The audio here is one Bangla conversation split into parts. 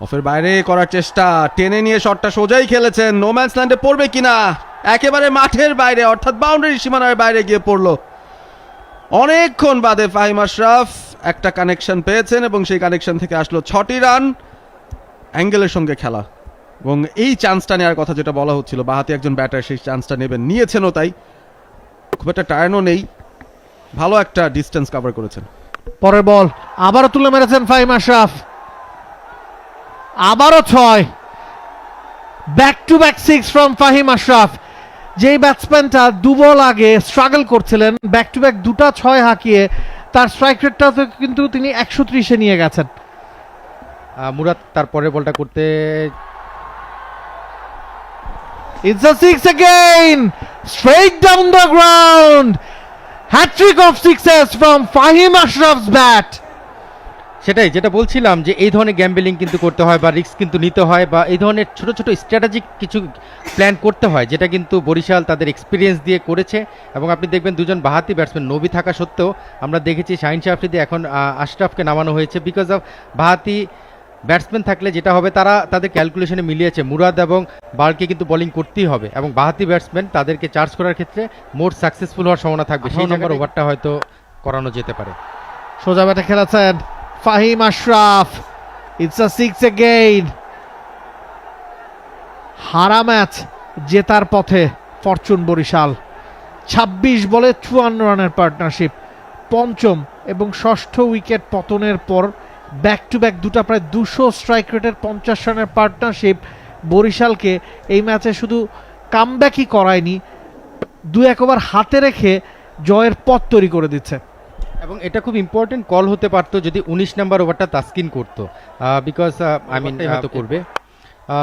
অফের বাইরে করার চেষ্টা। টেনে নিয়ে শটটা সোজাই খেলেছেন। নোম্যান্স ল্যান্ডে পড়বে কিনা? একেবারে মাঠের বাইরে, অর্থাৎ বাউন্ডারি সীমানার বাইরে গিয়ে পড়ল। অনেকক্ষণ বাদে ফাহিম আশরাফ একটা কানেকশন পেয়েছেন এবং সেই কানেকশন থেকে আসলো ছটি রান অ্যাঙ্গেলের সঙ্গে খেলা। এবং এই চান্সটা নেওয়ার কথা যেটা বলা হচ্ছিল, বাহাতি একজন ব্যাটার সেই চান্সটা নেবেন। নিয়েছেনও তাই। খুব একটা টার্নও নেই। ভালো একটা ডিস্টেন্স কভার করেছেন। পরের বল আবারও তুলে মেরেছেন ফাহিম আশরাফ। আবারও ছয় back to back six from Fahim Ashraf যেই ব্যাটসম্যানটা দু বল আগে স্ট্রাগল করছিলেন ব্যাক টু ব্যাক দুটা ছয় হাঁকিয়ে তার স্ট্রাইক রেটটা তো কিন্তু তিনি একশো ত্রিশে নিয়ে গেছেন মুরাদ তার পরের বলটা করতে It's a six again! Straight down the ground! Hat trick of sixes from Fahim Ashraf's bat! সেটাই যেটা বলছিলাম যে এই ধরনের গ্যাম্বেলিং কিন্তু করতে হয় বা রিস্ক কিন্তু নিতে হয় বা এই ধরনের ছোট ছোট স্ট্র্যাটেজিক কিছু প্ল্যান করতে হয় যেটা কিন্তু বরিশাল তাদের এক্সপিরিয়েন্স দিয়ে করেছে। এবং আপনি দেখবেন দুজন বাহাতি ব্যাটসম্যান নবী থাকা সত্ত্বেও আমরা দেখেছি শাহিন শাহফ্রিদি এখন আশরাফকে নামানো হয়েছে বিকজ অফ বাহাতি ব্যাটসম্যান থাকলে যেটা হবে তারা তাদের ক্যালকুলেশনে মিলিয়েছে। মুরাদ এবং বালকে কিন্তু বোলিং করতেই হবে এবং বাহাতি ব্যাটসম্যান তাদেরকে চার্জ করার ক্ষেত্রে মোর সাকসেসফুল হওয়ার সম্ভাবনা থাকবে। সেই নম্বর ওভারটা হয়তো করানো যেতে পারে। সোজা ব্যাটে খেলেছেন Fahim Ashraf it's a six again হারা ম্যাচ জেতার পথে ফরচুন বরিশাল। ২৬ বলে চুয়ান্ন রানের পার্টনারশিপ পঞ্চম এবং ষষ্ঠ উইকেট পতনের পর ব্যাক টু ব্যাক দুটা প্রায় দুশো স্ট্রাইক রেটের পঞ্চাশ রানের পার্টনারশিপ বরিশালকে এই ম্যাচে শুধু কামব্যাকই করায়নি দু এক ওভার হাতে রেখে জয়ের পথ তৈরি করে দিচ্ছে। এবং এটা খুব ইম্পর্টেন্ট কল হতে পারতো যদি উনিশ নাম্বার ওভারটা তাস্কিন করতো। বিকজ আই মিন হয়তো করবে।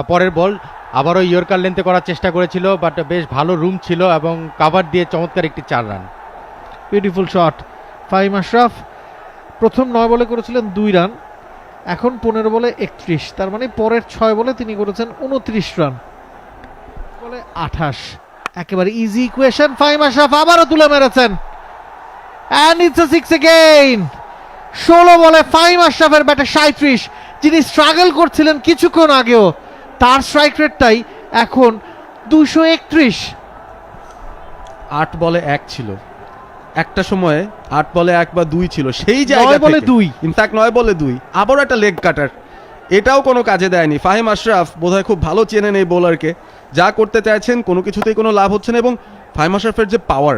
পরের বল আবারও ইয়র্কার লেন্থে করার চেষ্টা করেছিল বাট বেশ ভালো রুম ছিল এবং কাভার দিয়ে চমৎকার একটি চার run beautiful shot Fahim Ashraf প্রথম নয় বলে করেছিলেন দুই রান এখন পনেরো বলে একত্রিশ। তার মানে পরের ছয় বলে তিনি করেছেন উনত্রিশ রান বলে আঠাশ। একেবারে ইজি ইকুয়েশন ফাহিম আশরাফ আবারও তুলে মেরেছেন। And it's a six again ষোলো বলে ফাহিম আশরাফের ব্যাটে সাঁত্রিশ যিনি স্ট্রাগল করছিলেন কিছুক্ষণ আগেও তার স্ট্রাইক রেটটাই এখন দুশো একত্রিশ। আট বলে এক ছিল। একটা সময়ে আট বলে এক বা দুই ছিল। সেই নয় জায়গা বলে দুই। ইনফ্যাক্ট নয় বলে দুই। আবারও একটা লেগ কাটার এটাও কোনো কাজে দেয়নি। ফাহিম আশরাফ বোধহয় খুব ভালো চেনেন এই বোলারকে যা করতে চাইছেন কোনো কিছুতেই কোনো লাভ হচ্ছে না এবং ফাহিম আশরাফের যে পাওয়ার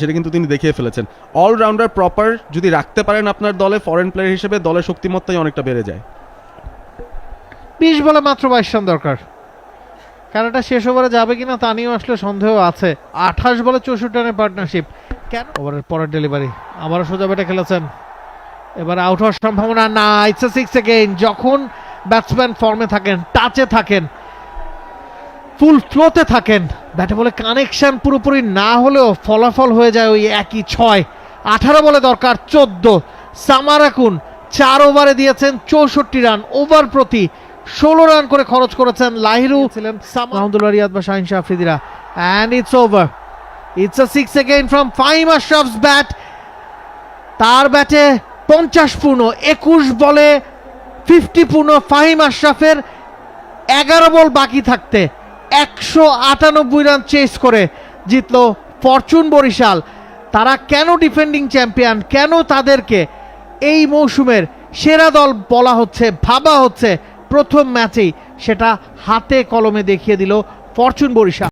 সেটা কিন্তু তিনি দেখিয়ে ফেলেছেন। অলরাউন্ডার প্রপার যদি রাখতে পারেন আপনার দলে ফরেন প্লেয়ার হিসেবে দলের শক্তিমত্তাই অনেকটা বেড়ে যায়। বিশ বলে মাত্র বাইশ রান দরকার। খেলাটা শেষ ওভারে যাবে কিনা তা নিয়েও আসলে সন্দেহ আছে। আঠাশ বলে চৌষট্টি রানের পার্টনারশিপ কেন? ওভারের পরের ডেলিভারি আবারও সোজা ব্যাটে খেলেছেন। এবার আউট হওয়ার সম্ভাবনা না ইটস সিক্স এগেইন যখন ব্যাটসম্যান ফর্মে থাকেন টাচে থাকেন ফুল ফ্লোতে থাকেন। ব্যাটে বলে কানেকশন পুরোপুরি না হলেও ফলাফল হয়ে যায় ওই একই ছয়। আঠারো বলে দরকার চোদ্দ। সামারাকুন চার ওভারে দিয়েছেন চৌষট্টি রান ওভার প্রতি ষোলো রান করে খরচ করেছেন লাহিরু ছিলেন মাহমুদুল্লাহ রিয়াদ বা Shaheen Shah আফ্রিদিরা and it's over it's a six again from Fahim আশরাফস bat তার ব্যাটে পঞ্চাশ পূর্ণ একুশ বলে ফিফটি পূর্ণ ফাহিম আশরাফের এগারো বল বাকি থাকতে। একশো আটানব্বই রান চেস করে জিতল ফরচুন বরিশাল। তারা কেন ডিফেন্ডিং চ্যাম্পিয়ন কেন তাদেরকে এই মৌসুমের সেরা দল বলা হচ্ছে, ভাবা হচ্ছে প্রথম ম্যাচেই? সেটা হাতে কলমে দেখিয়ে দিল ফরচুন বরিশাল।